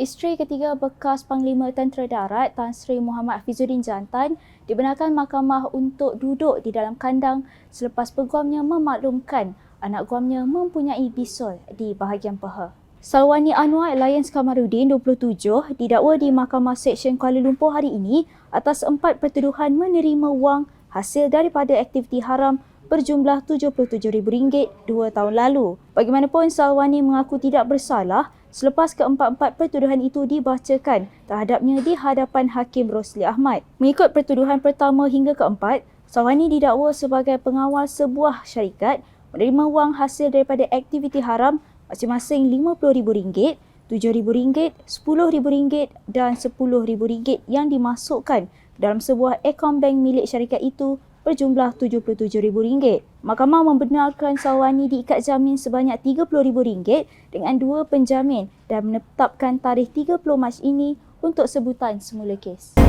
Isteri ketiga bekas Panglima Tentera Darat Tan Sri Muhammad Fizuddin Jantan dibenarkan mahkamah untuk duduk di dalam kandang selepas peguamnya memaklumkan anak guamnya mempunyai bisul di bahagian peha. Salwani Anwar Alliance Kamarudin 27 didakwa di Mahkamah Seksyen Kuala Lumpur hari ini atas empat pertuduhan menerima wang hasil daripada aktiviti haram berjumlah RM77,000 dua tahun lalu. Bagaimanapun, Salwani mengaku tidak bersalah selepas keempat-empat pertuduhan itu dibacakan terhadapnya di hadapan Hakim Rosli Ahmad. Mengikut pertuduhan pertama hingga keempat, Sawani didakwa sebagai pengawal sebuah syarikat menerima wang hasil daripada aktiviti haram masing-masing RM50,000, RM7,000, RM10,000 dan RM10,000 yang dimasukkan dalam sebuah akaun bank milik syarikat itu berjumlah RM77,000. Mahkamah membenarkan Sawani diikat jamin sebanyak RM30,000 dengan dua penjamin dan menetapkan tarikh 30 Mac ini untuk sebutan semula kes.